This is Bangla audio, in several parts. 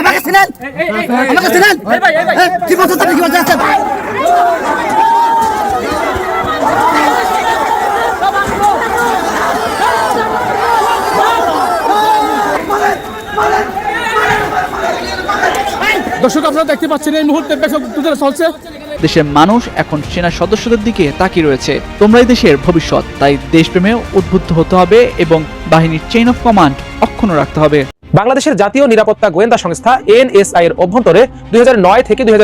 আমাকে চিনেন? আমাকে চিনেন? কি বলছেন তুমি কি বলছেন? দর্শক আপনারা দেখতে পাচ্ছেন এই মুহূর্তে যুদ্ধ চলছে। দেশের মানুষ এখন সেনা সদস্যদের দিকে তাকিয়ে রয়েছে। তোমরাই দেশের ভবিষ্যৎ, তাই দেশপ্রেমে উদ্বুদ্ধ হতে হবে এবং বাহিনীর চেইন অফ কমান্ড অক্ষুণ্ণ রাখতে হবে। বাংলাদেশের জাতীয় নিরাপত্তা গোয়েন্দা সংস্থা এনএসআই এর অভ্যন্তরে দুই থেকে দুই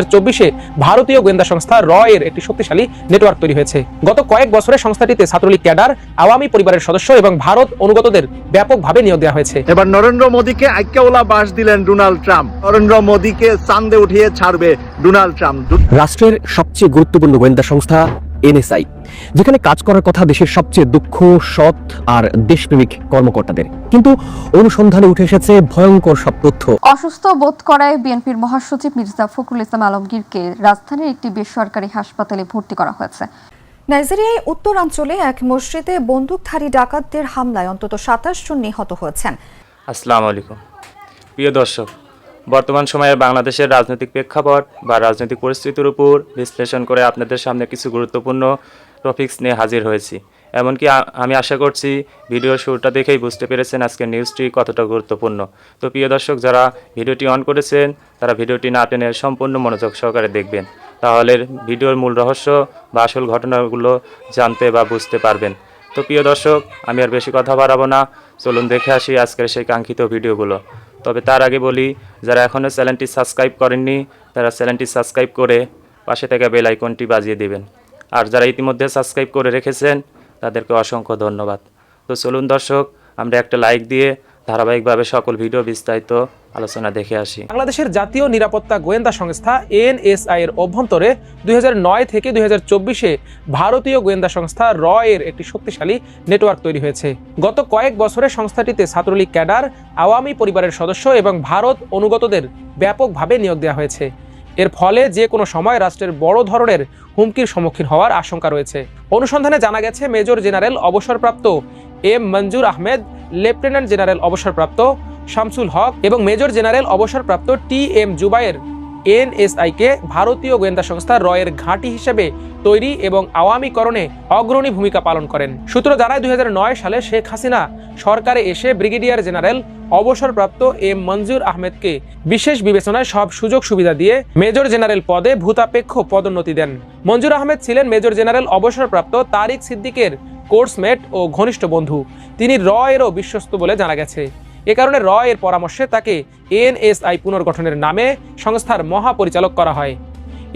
ভারতীয় গোয়েন্দা সংস্থা র এর একটি শক্তিশালী নেটওয়ার্ক তৈরি হয়েছে। গত কয়েক বছরে সংস্থাটিতে ছাত্রলীগ ক্যাডার আওয়ামী পরিবারের সদস্য এবং ভারত অনুগতদের ব্যাপকভাবে নিয়োগ দেওয়া হয়েছে। এবার নরেন্দ্র মোদীকে আইক্যাওলা বাস দিলেন ডোনাল্ড ট্রাম্প। নরেন্দ্র মোদীকে চান্দে উঠিয়ে ছাড়বে ডোনাল্ড ট্রাম্প। রাষ্ট্রের সবচেয়ে গুরুত্বপূর্ণ গোয়েন্দা সংস্থা এনএসআই যেখানে কাজ করার কথা দেশের সবচেয়ে দুঃখ সৎ আর দেশপ্রেমিক কর্মকর্তাদের। কিন্তু অনুসন্ধানে উঠে এসেছে ভয়ঙ্কর সব তথ্য। অসুস্থ বোধ করায় বিএনপির মহাসচিব মির্জা ফখরুল ইসলাম আলমগীরকে রাজধানীর একটি বেসরকারি হাসপাতালে ভর্তি করা হয়েছে। নাইজেরিয়ায় উত্তরাঞ্চলে এক মসজিদে বন্দুকধারী ডাকাতদের হামলায় অন্তত সাতাশ জন নিহত হয়েছেন। আসসালামু আলাইকুম। প্রিয় দর্শক বর্তমান সময়ে বাংলাদেশের রাজনৈতিক প্রেক্ষাপট বা রাজনৈতিক পরিস্থিতির উপর বিশ্লেষণ করে আপনাদের সামনে কিছু গুরুত্বপূর্ণ টপিক্স নিয়ে হাজির হয়েছি। এমনকি আমি আশা করছি ভিডিও শুরুটা দেখেই বুঝতে পেরেছেন আজকের নিউজটি কতটা গুরুত্বপূর্ণ। তো প্রিয় দর্শক, যারা ভিডিওটি অন করেছেন, তারা ভিডিওটি না টেনে সম্পূর্ণ মনোযোগ সহকারে দেখবেন। তাহলে ভিডিওর মূল রহস্য বা আসল ঘটনাগুলো জানতে বা বুঝতে পারবেন। তো প্রিয় দর্শক, আমি আর বেশি কথা বাড়াবো না। চলুন দেখে আসি আজকের সেই কাঙ্ক্ষিত ভিডিওগুলো। তবে তার আগে বলি, যারা এখনও চ্যানেলটি সাবস্ক্রাইব করেননি, তারা চ্যানেলটি সাবস্ক্রাইব করে পাশে থাকা বেল আইকনটি বাজিয়ে দিবেন। আর যারা ইতিমধ্যে সাবস্ক্রাইব করে রেখেছেন, তাদেরকে অসংখ্য ধন্যবাদ। তো চলুন দর্শক, আমরা একটা লাইক দিয়ে ধারাবাহিকভাবে সকল ভিডিও বিস্তারিত আলোচনা দেখে আসি। বাংলাদেশের জাতীয় নিরাপত্তা গোয়েন্দা সংস্থা এনএসআই এর অভ্যন্তরে দুই হাজার নয় থেকে দুই ভারতীয় গোয়েন্দা সংস্থা র এর একটি শক্তিশালী নেটওয়ার্ক তৈরি হয়েছে। গত কয়েক বছরে সংস্থাটিতে ছাত্রলীগ ক্যাডার, আওয়ামী পরিবারের সদস্য এবং ভারত অনুগতদের ব্যাপকভাবে নিয়োগ দেওয়া হয়েছে। এর ফলে যে কোনো সময় রাষ্ট্রের বড় ধরনের হুমকির সম্মুখীন হওয়ার আশঙ্কা রয়েছে। অনুসন্ধানে জানা গেছে, মেজর জেনারেল অবসরপ্রাপ্ত M Manzur Ahmed, lieutenant general অবসরপ্রাপ্ত শামসুল হক এবং মেজর জেনারেল অবসরপ্রাপ্ত টি এম জুবায়ের এনএসআই কে ভারতীয় গোয়েন্দা সংস্থা রয়ের ঘাঁটি হিসেবে তৈরি এবং আওয়ামীকরণে অগ্রণী ভূমিকা পালন করেন। সূত্র জানায়, দুই হাজার নয় সালে শেখ হাসিনা সরকারে এসে ব্রিগেডিয়ার জেনারেল অবসরপ্রাপ্ত এম মঞ্জুর আহমেদকে বিশেষ বিবেচনায় সব সুযোগ সুবিধা দিয়ে মেজর জেনারেল পদে ভূতাপেক্ষ পদোন্নতি দেন। মঞ্জুর আহমেদ ছিলেন মেজর জেনারেল অবসরপ্রাপ্ত তারিক সিদ্দিকের কোর্সমেট ও ঘনিষ্ঠ বন্ধু। তিনি র এরও বিশ্বস্ত বলে জানা গেছে। এ কারণে র এর পরামর্শে তাকে এনএসআই পুনর্গঠনের নামে সংস্থার মহাপরিচালক করা হয়।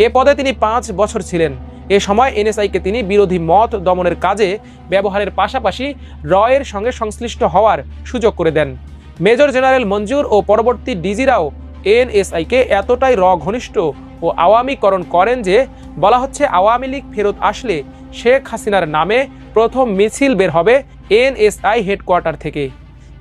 এ পদে তিনি পাঁচ বছর ছিলেন। এ সময় এনএসআইকে তিনি বিরোধী মত দমনের কাজে ব্যবহারের পাশাপাশি র এর সঙ্গে সংশ্লিষ্ট হওয়ার সুযোগ করে দেন। মেজর জেনারেল মঞ্জুর ও পরবর্তী ডিজিরাও এনএসআইকে এতটাই র ঘনিষ্ঠ ও আওয়ামীকরণ করেন যে বলা হচ্ছে আওয়ামী লীগ ফেরত আসলে শেখ হাসিনার নামে প্রথম মিছিল বের হবে এনএসআই হেডকোয়ার্টার থেকে।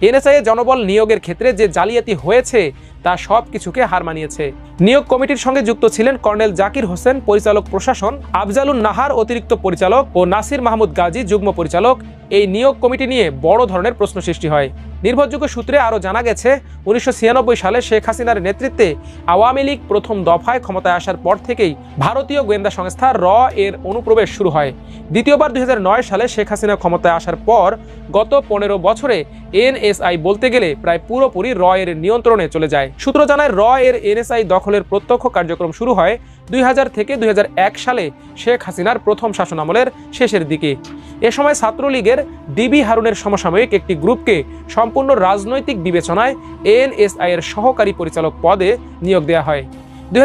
এনএসআই এ জনবল নিয়োগের ক্ষেত্রে যে জালিয়াতি হয়েছে, তা সব কিছুকে হার মানিয়েছে। নিয়োগ কমিটির সঙ্গে যুক্ত ছিলেন কর্নেল জাকির হোসেন, পরিচালক প্রশাসন, আফজালুন নাহার অতিরিক্ত পরিচালক ও নাসির মাহমুদ গাজী, যুগ্ম পরিচালক। এই নিয়োগ কমিটি নিয়ে বড় ধরনের প্রশ্ন সৃষ্টি হয়। নির্ভরযোগ্য সূত্রে আরও জানা গেছে, উনিশশো ছিয়ানব্বই সালে শেখ হাসিনার নেতৃত্বে আওয়ামী লীগ প্রথম দফায় ক্ষমতায় আসার পর থেকেই ভারতীয় গোয়েন্দা সংস্থা র এর অনুপ্রবেশ শুরু হয়। দ্বিতীয়বার দুই হাজার নয় সালে শেখ হাসিনা ক্ষমতায় আসার পর গত পনেরো বছরে এনএসআই বলতে গেলে প্রায় পুরোপুরি র এর নিয়ন্ত্রণে চলে যায়। সূত্র জানায়, র এর এনএসআই দখলের প্রত্যক্ষ কার্যক্রম শুরু হয় দুই হাজার থেকে দুই হাজার এক সালে শেখ হাসিনার প্রথম শাসনামলের শেষের দিকে। এ সময় ছাত্রলীগের ডিবি হারুনের সমসাময়িক একটি গ্রুপকে সম্পূর্ণ রাজনৈতিক বিবেচনায় এনএসআই এর সহকারী পরিচালক পদে নিয়োগ দেওয়া হয়। দুই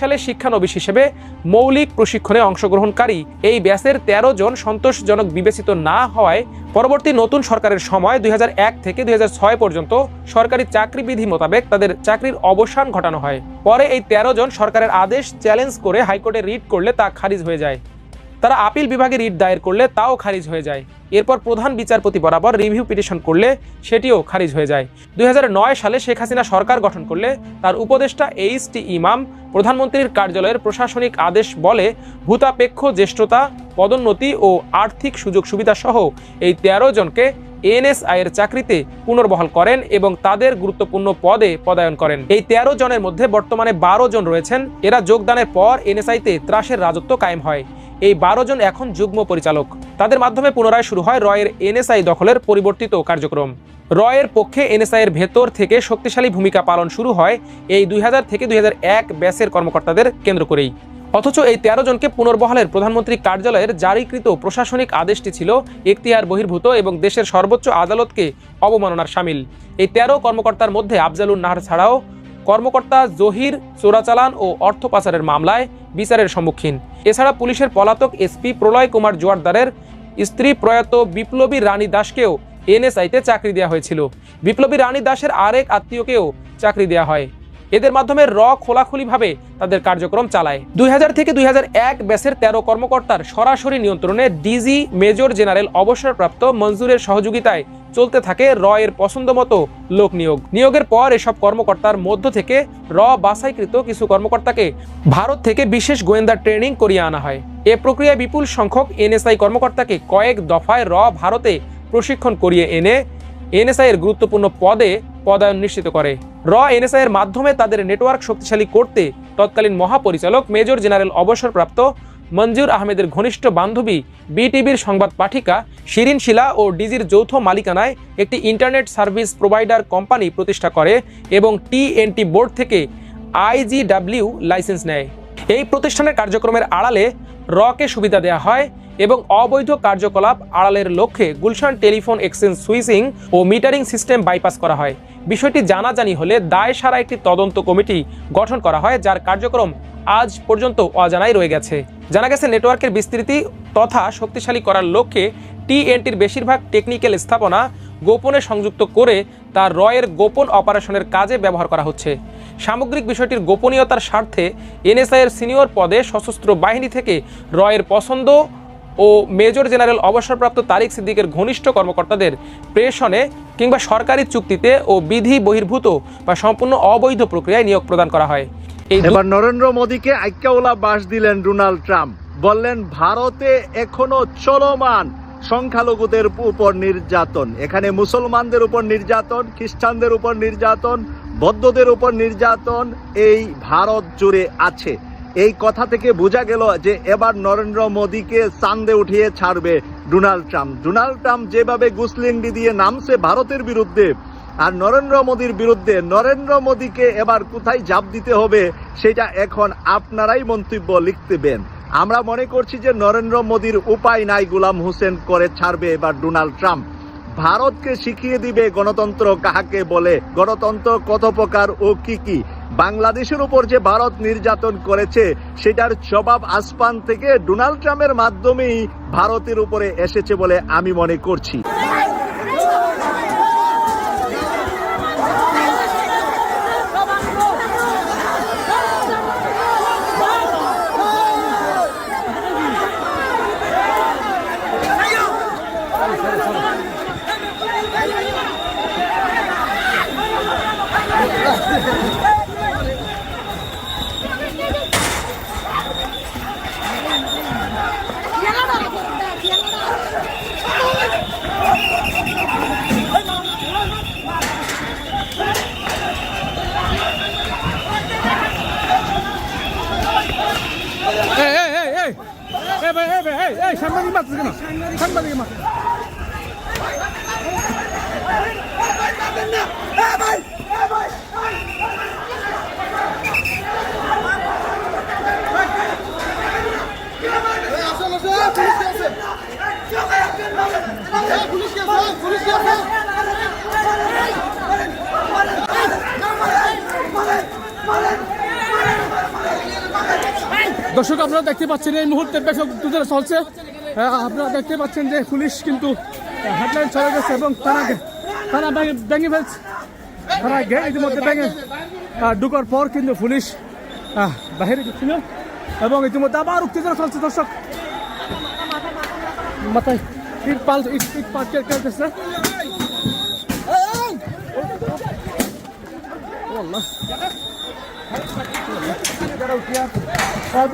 সালে শিক্ষানবিশ হিসেবে মৌলিক প্রশিক্ষণে অংশগ্রহণকারী এই ব্যাসের ১৩ জন সন্তোষজনক বিবেচিত না হওয়ায় পরবর্তী নতুন সরকারের সময় দুই হাজার এক থেকে দুই হাজার ছয় পর্যন্ত সরকারি চাকরি বিধি মোতাবেক তাদের চাকরির অবসান ঘটানো হয়। পরে এই ১৩ জন সরকারের আদেশ চ্যালেঞ্জ করে হাইকোর্টে রিট করলে তা খারিজ হয়ে যায়। তারা আপিল বিভাগে রিট দায়ের করলে তাও খারিজ হয়ে যায়। এরপর প্রধান বিচারপতি বরাবর রিভিউ পিটিশন করলে সেটিও খারিজ হয়ে যায়। দুই হাজার নয় সালে শেখ হাসিনা সরকার গঠন করলে তার উপদেষ্টা এইচ টি ইমাম, প্রধানমন্ত্রীর কার্যালয়ের প্রশাসনিক আদেশ বলে ভূতাপেক্ষ, জ্যেষ্ঠতা, পদোন্নতি ও আর্থিক সুযোগ সুবিধা সহ এই তেরো জনকে এনএসআইয়ের চাকরিতে পুনর্বহাল করেন এবং তাদের গুরুত্বপূর্ণ পদে পদায়ন করেন। এই তেরো জনের মধ্যে বর্তমানে বারো জন রয়েছেন। এরা যোগদানের পর এনএসআইতে ত্রাসের রাজত্ব কায়েম হয়। এই বারো জন এখন যুগ্ম পরিচালক। তাদের মাধ্যমে পুনরায় শুরু হয় রয়ের এনএসআই দখলের পরিবর্তিত কার্যক্রম। রয়ের পক্ষে এনএসআই এর ভেতর থেকে শক্তিশালী ভূমিকা পালন শুরু হয় এই দুই থেকে দুই ব্যাসের কর্মকর্তাদের কেন্দ্র করেই। অথচ এই তেরো জনকে পুনর্বহালের প্রধানমন্ত্রী কার্যালয়ের জারিকৃত প্রশাসনিক আদেশটি ছিল এখতিয়ার বহির্ভূত এবং দেশের সর্বোচ্চ আদালতকে অবমাননার সামিল। এই তেরো কর্মকর্তার মধ্যে আফজালুর নাহার ছাড়াও কর্মকর্তা জহির, চোরাচালান ও অর্থ পাচারের মামলায় বিচারের সম্মুখীন। এছাড়া পুলিশের পলাতক এসপি প্রলয় কুমার জোয়ারদারের স্ত্রী প্রয়াত বিপ্লবী রানী দাসকেও এনএসআইতে চাকরি দেওয়া হয়েছিল। বিপ্লবী রানী দাসের আরেক আত্মীয়কেও চাকরি দেওয়া হয়। এদের মাধ্যমে র খোলাখুলিভাবে তাদের কার্যক্রম চালায়। দুই হাজার থেকে দুই এক ব্যাসের তেরো কর্মকর্তার সরাসরি নিয়ন্ত্রণে ডিজি মেজর জেনারেল অবসরপ্রাপ্ত মঞ্জুরের সহযোগিতায় চলতে থাকে র এর পছন্দ মতো লোক নিয়োগ। নিয়োগের পর এসব কর্মকর্তার মধ্য থেকে র বাছাইকৃত কিছু কর্মকর্তাকে ভারত থেকে বিশেষ গোয়েন্দা ট্রেনিং করিয়ে আনা হয়। এ প্রক্রিয়ায় বিপুল সংখ্যক এনএসআই কর্মকর্তাকে কয়েক দফায় র ভারতে প্রশিক্ষণ করিয়ে এনে এনএসআই এর গুরুত্বপূর্ণ পদে পদায়ন নিশ্চিত করে। র এনএসআই এর মাধ্যমে তাদের নেটওয়ার্ক শক্তিশালী করতে তৎকালীন মহাপরিচালক মেজর জেনারেল অবসরপ্রাপ্ত মঞ্জুর আহমেদের ঘনিষ্ঠ বান্ধবী বিটিভির সংবাদ পাঠিকা শিরিন শিলা ও ডিজির যৌথ মালিকানায় একটি ইন্টারনেট সার্ভিস প্রোভাইডার কোম্পানি প্রতিষ্ঠা করে এবং টিএনটি বোর্ড থেকে আইজিডাব্লিউ লাইসেন্স নেয়। এই প্রতিষ্ঠানের কার্যক্রমের আড়ালে রকে সুবিধা দেওয়া হয় এবং অবৈধ কার্যকলাপ আড়ালের লক্ষ্যে গুলশান টেলিফোন এক্সচেঞ্জ সুইচিং ও মিটারিং সিস্টেম বাইপাস করা হয়। বিষয়টি জানাজানি হলে দায় সারা একটি তদন্ত কমিটি গঠন করা হয়, যার কার্যক্রম আজ পর্যন্ত অজানাই রয়ে গেছে। জানা গেছে, নেটওয়ার্কের বিস্তৃতি তথা শক্তিশালী করার লক্ষ্যে টিএনটির বেশিরভাগ টেকনিক্যাল স্থাপনা গোপনে সংযুক্ত করে তার রয়ের গোপন অপারেশনের কাজে ব্যবহার করা হচ্ছে। সামগ্রিক বিষয়টির গোপনীয়তার স্বার্থে এনএসআই এর সিনিয়র পদে সশস্ত্র বাহিনী থেকে রয়ের পছন্দ ও মেজর জেনারেল অবসরপ্রাপ্ত তারিক সিদ্দিকের ঘনিষ্ঠ কর্মকর্তাদের প্রেষণে কিংবা সরকারি চুক্তিতে ও বিধি বহির্ভূত বা সম্পূর্ণ অবৈধ প্রক্রিয়ায় নিয়োগ প্রদান করা হয়। এবার নরেন্দ্র মোদীকে আইক্যাওলা বাস দিলেন ডোনাল্ড ট্রাম্প। বললেন, ভারতে এখনও চলমান সংখ্যালঘুদের উপর নির্যাতন। এখানে মুসলমানদের উপর নির্যাতন, খ্রিস্টানদের উপর নির্যাতন, বৌদ্ধদের উপর নির্যাতন, এই ভারত জুড়ে আছে। এই কথা থেকে বোঝা গেল যে এবার নরেন্দ্র মোদীকে চান্দে উঠিয়ে ছাড়বে ডোনাল্ড ট্রাম্প। ডোনাল্ড ট্রাম্প যেভাবে গুসলিংডি দিয়ে নামছে ভারতের বিরুদ্ধে, আর নরেন্দ্র মোদীর বিরুদ্ধে, নরেন্দ্র মোদীকে এবার কোথায় জাপ দিতে হবে সেটা এখন আপনারাই মন্তব্য লিখতেবেন আমরা মনে করছি যে নরেন্দ্র মোদীর উপায় নাই গুলাম হোসেন করে ছাড়বে এবার ডোনাল্ড ট্রাম্প। ভারতকে শিখিয়ে দিবে গণতন্ত্র কাহাকে বলে, গণতন্ত্র কত প্রকার ও কি কি। বাংলাদেশের উপর যে ভারত নির্যাতন করেছে, সেটার জবাব আসপান থেকে ডোনাল্ড ট্রাম্পের মাধ্যমেই ভারতের উপরে এসেছে বলে আমি মনে করছি। সাংবাদিক মারতেছে কেন? সাংবাদিক মারতে দর্শক আপনারা দেখতে পাচ্ছেন এই মুহূর্তে ব্যাপক তুলে চলছে। আপনারা দেখতে পাচ্ছেন যে পুলিশ কিন্তু হেডলাইন চলে গেছে এবং তারা তারা ভেঙে ভেঙে ফেলছে। তারা গেট ইতিমধ্যে ভেঙে আহ, ঢুকার পর কিন্তু পুলিশ বাহিরে ছিল এবং ইতিমধ্যে আবার উত্তেজনা চলছে দর্শক। মাথায় ইট পাল ইট পাল খেলতেছে আহ,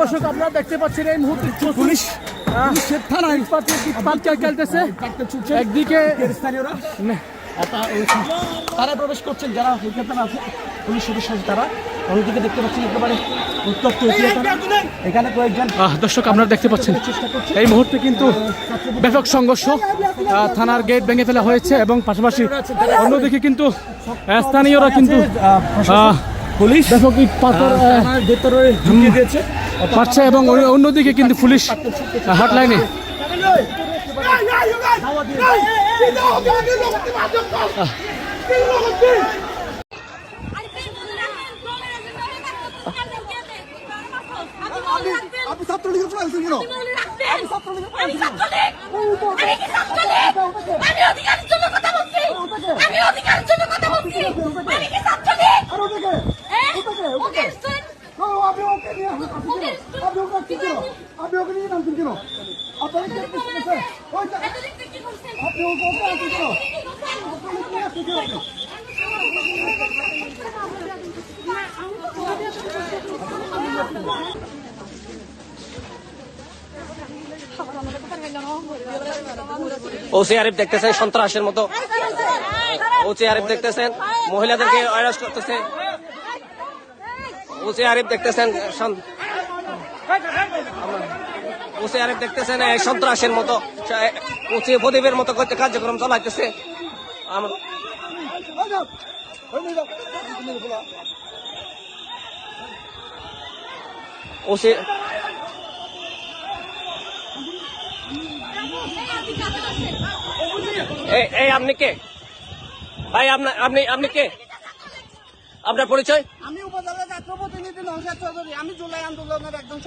দর্শক আপনারা দেখতে পাচ্ছেন এই মুহূর্তে পুলিশ থানা ইটপাট খেলতেছে একদিকে না, তারা প্রবেশ করছেন যারা আছে পুলিশ সদস্য তারা। অন্যদিকে দেখতে পাচ্ছেন একেবারে উত্তপ্ত এখানে কয়েকজন দর্শক আপনারা দেখতে পাচ্ছেন। এই মুহূর্তে কিন্তু ব্যাপক সংঘর্ষ থানার গেট ভেঙে ফেলা হয়েছে এবং পাশাপাশি অন্যদিকে কিন্তু স্থানীয়রা কিন্তু পুলিশ ব্যাপক ইট পাথর ভেতরে ঢুকিয়ে দিয়েছে। পাচ্ছে এবং অন্য- অন্যদিকে কিন্তু পুলিশ হাটলাইনে আপনি ছাত্রলীগের ফ্লাইছেন কেন আমি ছাত্রলীগের আমি ছাত্রলীগ আমি কি ছাত্রলীগ আমি অধিকারের জন্য কথা বলছি। আমি অধিকারের জন্য কথা বলছি। আমি কি ছাত্রলীগ আর ওটাকে ওটাকে ওটাকে আপনি ওকে নিয়ে আপনি ওকে কি কেন? আপনি ওকে নিয়ে নামছেন কেন? আপনারা কি আপনি ওকে ওকে আছেন কেন? আপনি নিয়ে আসছেন কেন? আপনি? ওসি আরিফ দেখতেছেন সন্ত্রাসের মতো। ওসি আরিফ দেখতেছেন। মহিলাদেরকে অ্যারেস্ট করতেছে। ওসি আরিফ দেখতেছেন ওসি আরিফ দেখতেছেন সন্ত্রাসের মতো ওসি প্রদীপের মতো কার্যক্রম চালাইতেছে। আমার ওসি এই আপনি কে? ভাই আপনার আপনি আপনি কে? আপনার পরিচয়? আমি উপজেলা ছাত্র প্রতিনিধি নৌসাদ চৌধুরী। আমি জুলাই আন্দোলনের একজন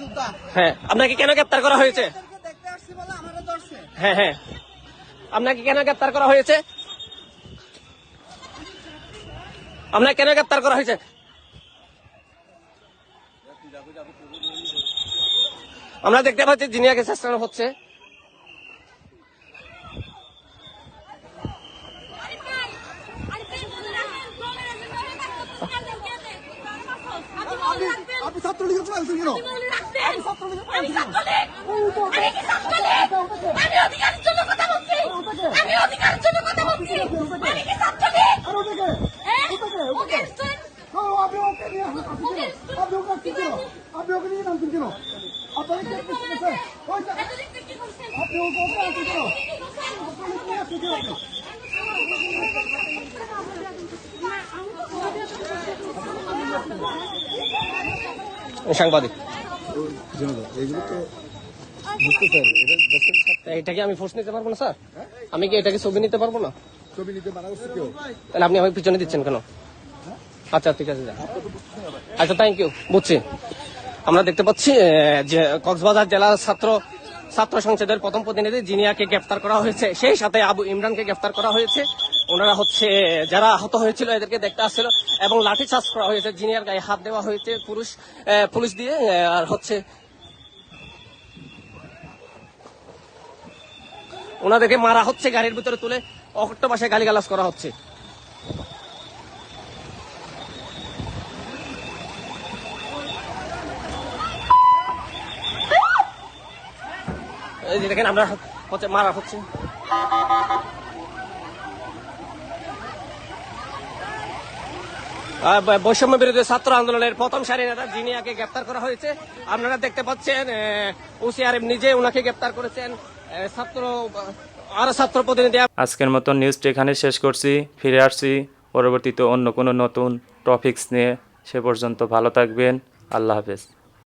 যোদ্ধা। হ্যাঁ আপনাকে কেন গ্রেপ্তার করা হয়েছে? দেখতে আসছি বলে আমারে ধরছে হ্যাঁ। হ্যাঁ আপনাকে কেন গ্রেপ্তার করা হয়েছে? আপনাকে কেন গ্রেপ্তার করা হয়েছে? আমরা দেখতে পাচ্ছি জিনিয়াকে চেষ্টানো হচ্ছে আপনি ছাত্রলীগের ফ্লাইছেন কেন আমি ছাত্রলীগের ফ্লাইছেন আমি কি ছাত্রলীগ আমি অধিকারের জন্য কথা বলছি আমি অধিকারের জন্য কথা বলছি আমি কি ছাত্রলীগ আর ওটাকে ওটাকে ওটাকে আপনি ওকে নিয়ে আসছেন কেন আপনি ওকে আসছেন কেন আপনি ওকে নিয়ে নামছেন কেন আপনারা কি করতেছেন ওই যে- আপনি ওকে ওকে আসছেন কেন আপনি নিয়ে আসছেন কেন আপনি? সাংবাদিক। তা এটাকে আমি ফোর্স নিতে পারব না, স্যার? আমি কি এটাকে ছবি নিতে পারব না? তাহলে আপনি আমাকে পিছনে দিচ্ছেন কেন? আচ্ছা ঠিক আছে আচ্ছা থ্যাংক ইউ বুঝছি। আমরা দেখতে পাচ্ছি যে কক্সবাজার জেলার ছাত্র ছাত্র সংসদের প্রথম প্রতিনিধি জিনিয়াকে গ্রেফতার করা হয়েছে, সেই সাথে আবু ইমরানকে গ্রেফতার করা হয়েছে। ওনারা হচ্ছে, যারা আহত হয়েছিল, এদেরকে দেখতে আসছিল এবং লাঠি চার্জ করা হয়েছে। জিনিয়ার গায়ে হাত দেওয়া হয়েছে পুরুষ পুলিশ দিয়ে আর হচ্ছে ওনাদেরকে মারা হচ্ছে, গাড়ির ভিতরে তুলে অকট্ট ভাষায় গালিগালাজ করা হচ্ছে। দেখেন, আমরা হচ্ছে মারা হচ্ছে আহ, ব- বৈষম্য বিরোধী ছাত্র আন্দোলনের প্রথম সারি নেতা যিনি আগে গ্রেপ্তার করা হয়েছে। আপনারা দেখতে পাচ্ছেন ওসি আরিফ নিজে ওনাকে গ্রেপ্তার করেছেন। ছাত্র, আরও ছাত্র প্রতিনিধি আজকের মতন নিউজটি এখানে শেষ করছি। ফিরে আসছি পরবর্তীতে অন্য কোনো নতুন টপিকস নিয়ে। সে পর্যন্ত ভালো থাকবেন। আল্লাহ হাফেজ।